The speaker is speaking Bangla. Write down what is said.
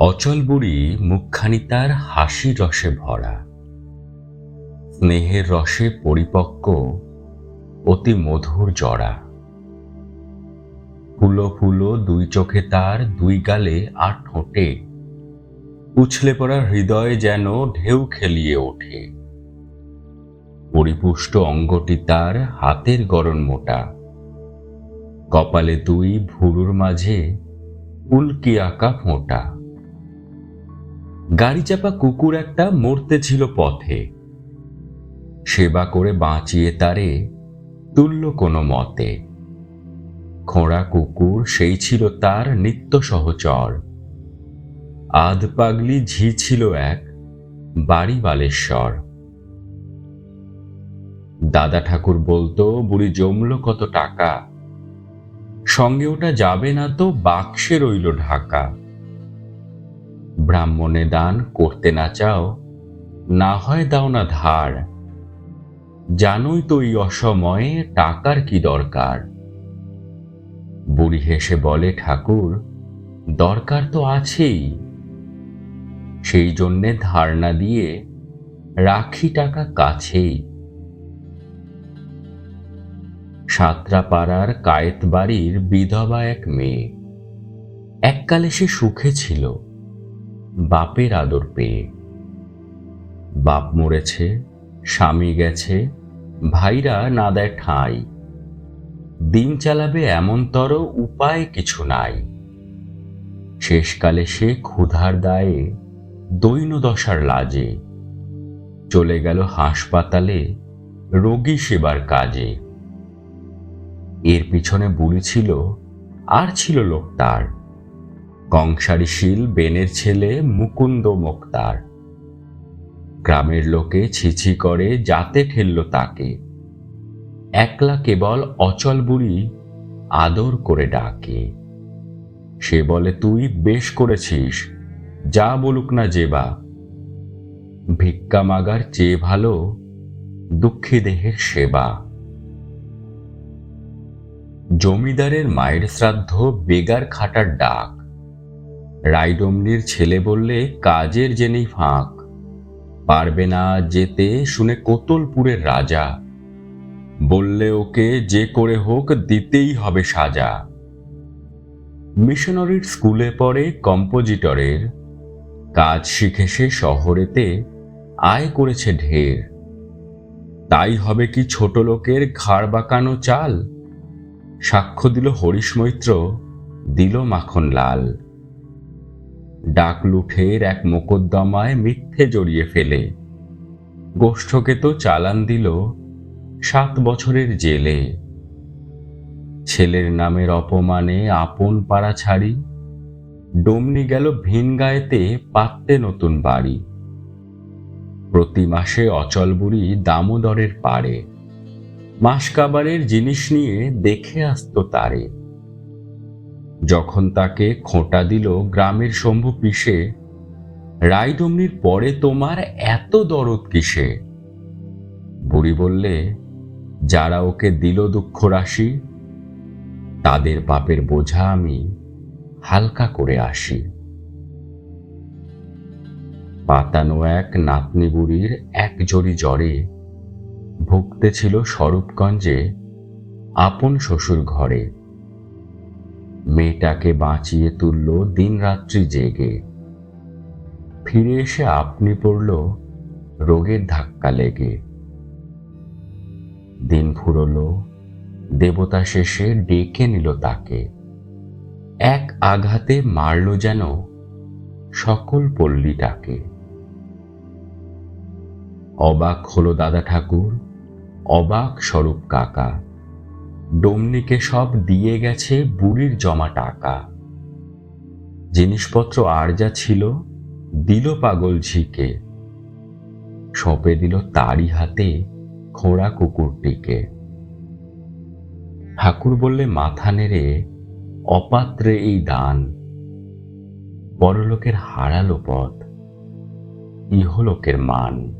অচল বুড়ি মুখখানি তার হাসি রসে ভরা। স্নেহের রসে পরিপক্ক, অতি মধুর জড়া ফুলো ফুলো দুই চোখে তার দুই গালে আর ঠোঁটে। উছলে পড়া হৃদয় যেন ঢেউ খেলিয়ে ওঠে। পরিপুষ্ট অঙ্গটি তার হাতের গরণ মোটা। কপালে দুই ভুরুর মাঝে উল্কি আঁকা ফোঁটা। গাড়ি চাপা কুকুর একটা মরতে ছিল পথে। সেবা করে বাঁচিয়ে তারে তুল্য কোনো মতে। খোঁড়া কুকুর সেই ছিল তার নিত্য সহচর। আধ পাগলি ঝি ছিল এক বাড়ি বালেশ্বর। দাদা ঠাকুর বলতো, বুড়ি জমলো কত টাকা। সঙ্গে ওটা যাবে না তো বাক্সে রইল ঢাকা। ব্রাহ্মণে দান করতে না চাও, না হয় দাও না ধার। জানোই তো এই অসময়ে টাকার কি দরকার। বুড়ি হেসে বলে, ঠাকুর, দরকার তো আছেই। সেই জন্যে ধার না দিয়ে রাখি টাকা কাছেই। সাতরাপাড়ার কায়েত বাড়ির বিধবা এক মেয়ে। এককালে সে সুখে ছিল। বাপের আদর পেয়ে। বাপ মরেছে, স্বামী গেছে, ভাইরা না দেয় ঠাঁই। দিন চালাবে এমনতর উপায় কিছু নাই। শেষকালে সে ক্ষুধার দায়ে দৈন দশার লাজে। চলে গেল হাসপাতালে রোগী সেবার কাজে। এর পিছনে বুড়ি ছিল, আর ছিল লোক তার। কংসারিশীল বেনের ছেলে মুকুন্দ মোক্তার। গ্রামের লোকে ছিছি করে যাতে ঠেলল তাকে। একলা কেবল অচল বুড়ি আদর করে ডাকে। সে বলে, তুই বেশ করেছিস, যা বলুক না যেবা ভিক্ষা মাগার চেয়ে ভালো দুঃখী দেহের সেবা। জমিদারের মায়ের শ্রাদ্ধ বেগার খাটার ডাক। রাইডমনির ছেলে বললে, কাজের জেনেই ফাঁক। পারবে না যেতে শুনে কোতলপুরের রাজা। বললে ওকে যে করে হোক দিতেই হবে সাজা। মিশনারির স্কুলে পড়ে কম্পোজিটরের। কাজ শিখে সে শহরেতে আয় করেছে ঢের। তাই হবে কি ছোট লোকের ঘাড় বাঁকানো চাল? সাক্ষ্য দিল হরিশ মৈত্র, দিল মাখন লাল। ডাক লুঠের এক মোকদ্দমায় মিথ্যে জড়িয়ে ফেলে। গোষ্ঠকে তো চালান দিল সাত বছরের জেলে। ছেলের নামের অপমানে আপন পাড়া ছাড়ি, ডমনি গেল ভিন গায়েতে পাততে নতুন বাড়ি। প্রতি মাসে অচল বুড়ি দামোদরের পাড়ে। মাসকাবারের জিনিস নিয়ে দেখে আসতো তারে। যখন তাকে খোঁটা দিল গ্রামের শম্ভু পিসে রায়ডমনির পরে তোমার এত দরদ কিসে? বুড়ি বললে, যারা ওকে দিল দুঃখ রাশি, তাদের পাপের বোঝা আমি হালকা করে আসি। পাতানো এক নাতনি বুড়ির এক জড়ি জ্বরে ভুগতে ছিল স্বরূপগঞ্জে আপন শ্বশুর ঘরে। মেয়েটাকে বাঁচিয়ে তুলল দিনরাত্রি জেগে। ফিরে এসে আপনি পড়ল রোগের ধাক্কা লেগে। দিন ফুরল, দেবতা শেষে ডেকে নিল তাকে। এক আঘাতে মারল যেন সকল পল্লীটাকে। অবাক হলো দাদা ঠাকুর, অবাক স্বরূপ কাকা। ডমনিকে সব দিয়ে গেছে বুড়ির জমা টাকা। জিনিসপত্র আর যা ছিল, দিল পাগল ঝিকে। সঁপে দিল তারই হাতে খোঁড়া কুকুরটিকে। ঠাকুর বললে, মাথা নেড়ে অপাত্রে এই দান। পরলোকের হারালো পথ, ইহলোকের মান।